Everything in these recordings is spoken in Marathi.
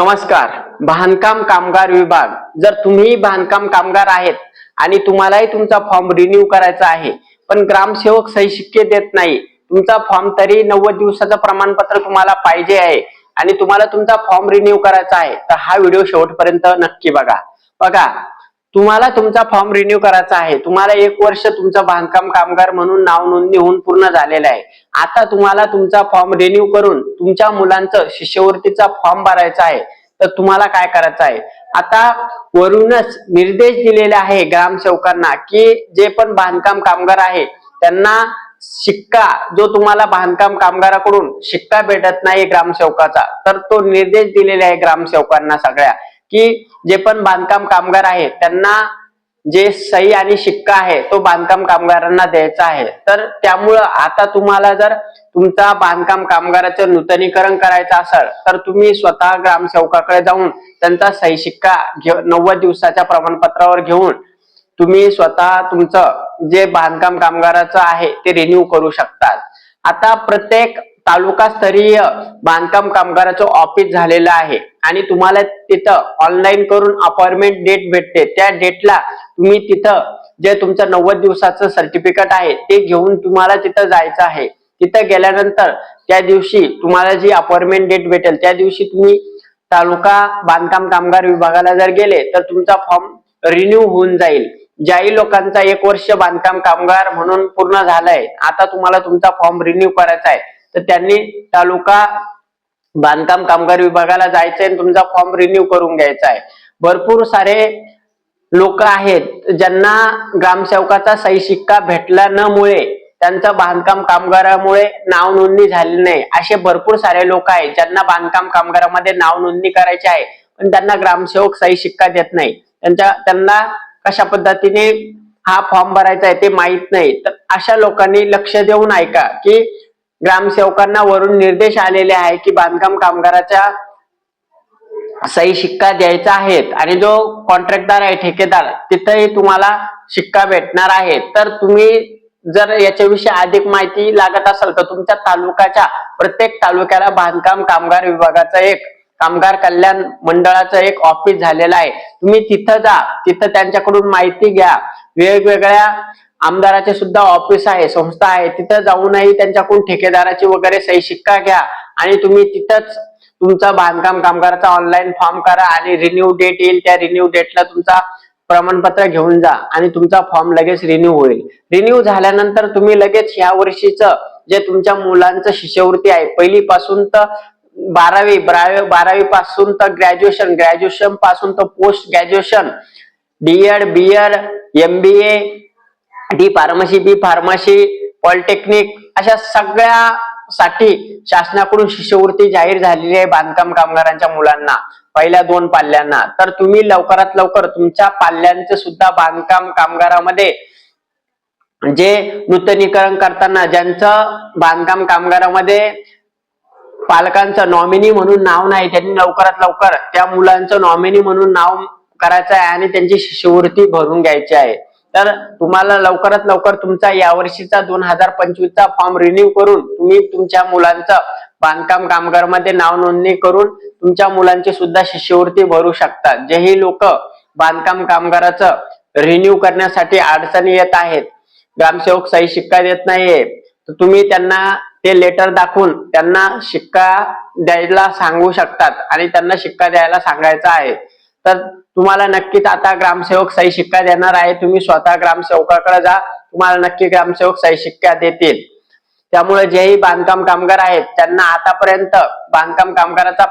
नमस्कार. बांधकाम कामगार विभाग. जर तुम्ही बांधकाम कामगार आहेत आणि तुम्हालाही तुमचा फॉर्म रिन्यू करायचा आहे पण ग्रामसेवक सही शिक्के देत नाही तुमचा फॉर्म तरी नव्वद दिवसाचं प्रमाणपत्र तुम्हाला पाहिजे आहे आणि तुम्हाला तुमचा फॉर्म रिन्यू करायचा आहे तर हा व्हिडिओ शेवटपर्यंत नक्की बघा. बघा तुम्हाला तुमचा फॉर्म रिन्यू करायचा आहे. तुम्हाला एक वर्ष तुमचं बांधकाम कामगार म्हणून नाव नोंदणी होऊन पूर्ण झालेलं आहे. आता तुम्हाला तुमचा फॉर्म रिन्यू करून तुमच्या मुलांचं शिष्यवृत्तीचा फॉर्म भरायचा आहे. तर तुम्हाला काय करायचं आहे? आता वरूनच निर्देश दिलेले आहे ग्रामसेवकांना की जे पण बांधकाम कामगार आहे त्यांना शिक्का जो तुम्हाला बांधकाम कामगाराकडून शिक्का भेटत नाही ग्रामसेवकाचा तर तो निर्देश दिलेला आहे ग्रामसेवकांना सगळ्या. की जे पण बांधकाम कामगार आहेत त्यांना जे सही आणि शिक्का आहे तो बांधकाम कामगारांना द्यायचा आहे. तर त्यामुळं आता तुम्हाला जर तुमचा बांधकाम कामगाराचं नूतनीकरण करायचं असेल तर तुम्ही स्वतः ग्रामसेवकाकडे जाऊन त्यांचा सही शिक्का घे नव्वद दिवसाच्या प्रमाणपत्रावर घेऊन तुम्ही स्वतः तुमचं जे बांधकाम कामगाराचं आहे ते रिन्यू करू शकतात. आता प्रत्येक तालुकास्तरीय बांधकाम कामगाराचं ऑफिस झालेलं आहे. आणि तुम्हाला तिथं ऑनलाईन करून अपॉइंटमेंट डेट भेटते. त्या डेटला तुम्ही तिथं जे तुमचं नव्वद दिवसाचं सर्टिफिकेट आहे ते घेऊन तुम्हाला तिथं जायचं आहे. तिथं गेल्यानंतर त्या दिवशी तुम्हाला जी अपॉइंटमेंट डेट भेटेल त्या दिवशी तुम्ही तालुका बांधकाम कामगार विभागाला जर गेले तर तुमचा फॉर्म रिन्यू होऊन जाईल. ज्याही लोकांचा एक वर्ष बांधकाम कामगार म्हणून पूर्ण झालाय आता तुम्हाला तुमचा फॉर्म रिन्यू करायचा आहे. तर त्यांनी तालुका बांधकाम कामगार विभागाला जायचंय आणि तुमचा फॉर्म रिन्यू करून घ्यायचा आहे भरपूर सारे लोक आहेत ज्यांना ग्रामसेवकाचा सही शिक्का भेटला नमुळे त्यांचं बांधकाम कामगारामुळे नाव नोंदणी झाली नाही. असे भरपूर सारे लोक आहेत ज्यांना बांधकाम कामगारामध्ये नाव नोंदणी करायची आहे पण त्यांना ग्रामसेवक सही शिक्का देत नाही. त्यांच्या त्यांना कशा पद्धतीने हा फॉर्म भरायचा आहे ते माहीत नाही. तर अशा लोकांनी लक्ष देऊन ऐका की ग्रामसेवकांना वरून निर्देश आलेले आहे की बांधकाम कामगाराच्या सही शिक्का द्यायचा आहे आणि जो कॉन्ट्रॅक्टदार आहे ठेकेदार तिथंही तुम्हाला शिक्का भेटणार आहे. तर तुम्ही जर याच्याविषयी अधिक माहिती लागत असेल तर तुमच्या तालुक्याच्या प्रत्येक तालुक्याला बांधकाम कामगार विभागाचं एक कामगार कल्याण मंडळाचं एक ऑफिस झालेलं आहे. तुम्ही तिथं जा तिथं त्यांच्याकडून माहिती घ्या. वेगवेगळ्या आमदाराचे सुद्धा ऑफिस आहे संस्था आहे तिथं जाऊनही त्यांच्याकडून ठेकेदाराची वगैरे सही शिक्का घ्या. आणि तुम्ही तिथंच तुमचा बांधकाम कामगाराचा ऑनलाईन फॉर्म करा आणि रिन्यू डेट येईल त्या रिन्यू डेटला तुमचा प्रमाणपत्र घेऊन जा आणि तुमचा फॉर्म लगेच रिन्यू होईल. रिन्यू झाल्यानंतर तुम्ही लगेच ह्या वर्षीचं जे तुमच्या मुलांचं शिष्यवृत्ती आहे पहिलीपासून तर बारावी बारावी बारावी पासून तर ग्रॅज्युएशन ग्रॅज्युएशनपासून तर post graduation DEd BEd MBA D pharmacy B pharmacy polytechnic अशा सगळ्या साठी शासनाकडून शिष्यवृत्ती जाहीर झालेली आहे बांधकाम कामगारांच्या मुलांना पहिल्या दोन पाल्यांना. तर तुम्ही लवकरात लवकर तुमच्या पाल्यांचे सुद्धा बांधकाम कामगारामध्ये जे नूतनीकरण करताना ज्यांचं बांधकाम कामगारामध्ये पालकांचं नॉमिनी म्हणून नाव नाही त्यांनी लवकरात लवकर त्या मुलांचं नॉमिनी म्हणून नाव करायचं आहे आणि त्यांची शिष्यवृत्ती भरून घ्यायची आहे. तर तुम्हाला लवकरात लवकर तुमचा यावर्षीचा दोन हजार पंचवीसचा फॉर्म रिन्यू करून तुम्ही तुमच्या मुलांचं बांधकाम कामगारमध्ये नाव नोंदणी करून तुमच्या मुलांची सुद्धा शिष्यवृत्ती भरू शकतात जेही लोक बांधकाम कामगाराचं रिन्यू करण्यासाठी अडचणी येत आहेत ग्रामसेवक सही शिक्का देत नाहीये तर तुम्ही त्यांना ते लेटर दाखवून त्यांना शिक्का द्यायला सांगू शकतात आणि त्यांना शिक्का द्यायला सांगायचा आहे. तर तुम्हाला नक्कीच आता ग्रामसेवक सही शिक्का देणार आहे. तुम्ही स्वतः ग्रामसेवकाकडे जा. तुम्हाला नक्की ग्रामसेवक सही शिक्का देतील. त्यामुळे जेही बांधकाम कामगार आहेत त्यांना आतापर्यंत बांधकाम कामगाराचा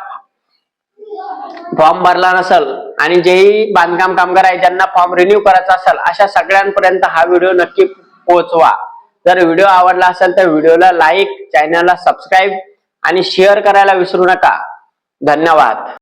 फॉर्म भरला नसल आणि जेही बांधकाम कामगार आहे ज्यांना फॉर्म रिन्यू करायचा असेल अशा सगळ्यांपर्यंत हा व्हिडिओ नक्की पोहोचवा. जर व्हिडिओ आवडला असेल तर व्हिडिओला लाईक चॅनलला सबस्क्राईब आणि शेअर करायला विसरू नका. धन्यवाद.